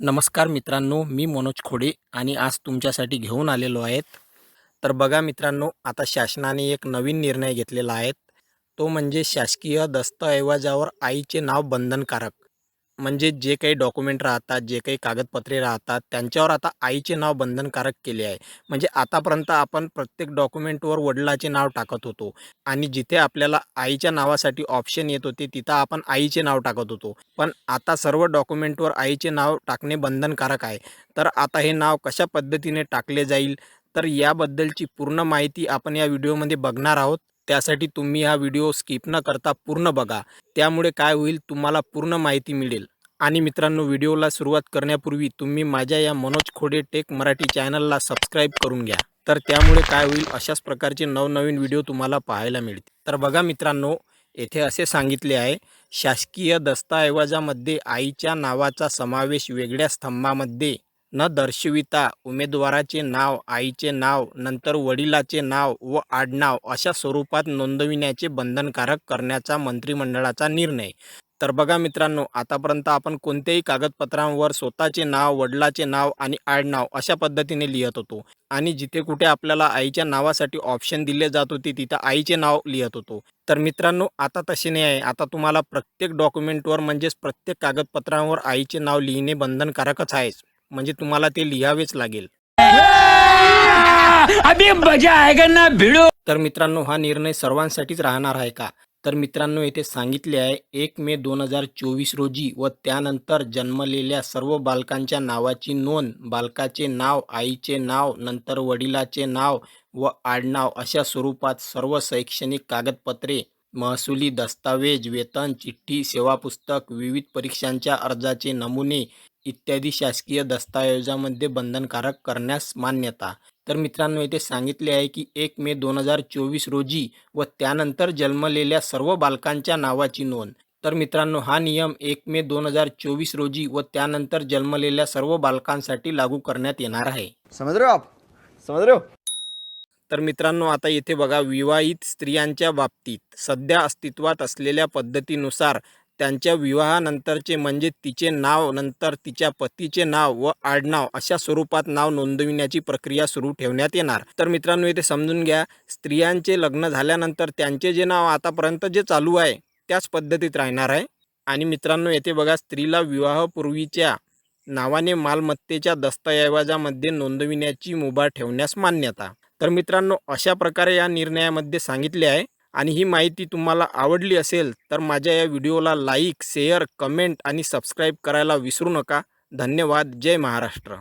नमस्कार मित्रांनो मी मनोज खोडे आणि आज तुमच्यासाठी घेऊन आलेलो आहेत. तर बघा मित्रांनो आता शासनाने एक नवीन निर्णय घेतलेला आहे. तो म्हणजे शासकीय दस्तऐवजावर आईचे नाव बंधनकारक. म्हणजे जे काही डॉक्युमेंट राहतात जे काही कागदपत्रे राहतात त्यांच्यावर आता आईचे नाव बंधनकारक केले आहे. म्हणजे आतापर्यंत आपण प्रत्येक डॉक्युमेंटवर वडिलाचे नाव टाकत होतो आणि जिथे आपल्याला आईच्या नावासाठी ऑप्शन येत होते तिथं आपण आईचे नाव टाकत होतो. पण आता सर्व डॉक्युमेंटवर आईचे नाव टाकणे बंधनकारक आहे. तर आता हे नाव कशा पद्धतीने टाकले जाईल? तर याबद्दलची पूर्ण माहिती आपण या व्हिडिओमध्ये बघणार आहोत. त्यासाठी तुम्ही हा व्हिडिओ स्किप न करता पूर्ण बघा. त्यामुळे काय होईल तुम्हाला पूर्ण माहिती मिळेल. आणि मित्रांनो व्हिडिओला सुरुवात करण्यापूर्वी तुम्ही माझ्या या मनोज खोडे टेक मराठी चॅनलला सबस्क्राईब करून घ्या. तर त्यामुळे काय होईल अशाच प्रकारचे नवनवीन व्हिडिओ तुम्हाला पाहायला मिळतील. तर बघा मित्रांनो येथे असे सांगितले आहे शासकीय दस्तऐवजामध्ये आईच्या नावाचा समावेश वेगळ्या स्तंभामध्ये न दर्शविता उमेदवाराचे नाव आईचे नाव नंतर वडिलाचे नाव व आडनाव अशा स्वरूपात नोंदविण्याचे बंधनकारक करण्याचा मंत्रिमंडळाचा निर्णय. तर बघा मित्रांनो आतापर्यंत आपण कोणत्याही कागदपत्रांवर स्वतःचे नाव वडिलाचे नाव आणि आडनाव अशा पद्धतीने लिहित होतो. आणि जिथे कुठे आपल्याला आईच्या नावासाठी ऑप्शन दिले जात होते तिथं आईचे नाव लिहित होतो. तर मित्रांनो आता तसे नाही आहे. आता तुम्हाला प्रत्येक डॉक्युमेंटवर म्हणजेच प्रत्येक कागदपत्रांवर आईचे नाव लिहिणे बंधनकारकच आहेच. म्हणजे तुम्हाला ते लिहावेच लागेल. अभी मजा आएगा ना भिड़ो. तर मित्रांनो हा निर्णय सर्वांसाठीच राहणार आहे का? तर मित्रांनो येथे सांगितले आहे एक मे दोन हजार चोवीस रोजी व त्यानंतर जन्मलेल्या सर्व बालकांच्या नावाची नोंद बालकाचे नाव आईचे नाव नंतर वडिलाचे नाव व आडनाव अशा स्वरूपात सर्व शैक्षणिक कागदपत्रे महसुली दस्तावेज वेतन चिठ्ठी सेवा पुस्तक विविध परीक्षांच्या अर्जाचे नमुने इत्यादी शासकीय दस्तऐवजामध्ये बंधनकारक करण्यास मान्यता. तर मित्रांनो येथे सांगितले आहे की एक मे दोन हजार चोवीस रोजी व त्यानंतर जन्मलेल्या सर्व बालकांच्या नावाची नोंद. तर मित्रांनो हा नियम एक मे दोन हजार चोवीस रोजी व त्यानंतर जन्मलेल्या सर्व बालकांसाठी लागू करण्यात येणार आहे. हो आप? रहे हो? तर मित्रांनो आता येथे बघा विवाहित स्त्रियांच्या बाबतीत सध्या अस्तित्वात असलेल्या पद्धतीनुसार त्यांच्या विवाहानंतरचे म्हणजे तिचे नाव नंतर तिच्या पतीचे नाव व आडनाव अशा स्वरूपात नाव नोंदविण्याची प्रक्रिया सुरू ठेवण्यात येणार. तर मित्रांनो इथे समजून घ्या स्त्रियांचे लग्न झाल्यानंतर त्यांचे जे नाव आतापर्यंत जे चालू आहे त्याच पद्धतीत राहणार आहे. आणि मित्रांनो येथे बघा स्त्रीला विवाहपूर्वीच्या नावाने मालमत्तेच्या दस्तऐवजामध्ये नोंदविण्याची मुभा ठेवण्यास मान्यता. तर मित्रांनो अशा प्रकारे या निर्णयामध्ये सांगितले आहे. आणि ही माहिती तुम्हाला आवडली असेल तर माझ्या या व्हिडिओला लाईक शेअर कमेंट आणि सबस्क्राईब करायला विसरू नका. धन्यवाद. जय महाराष्ट्र.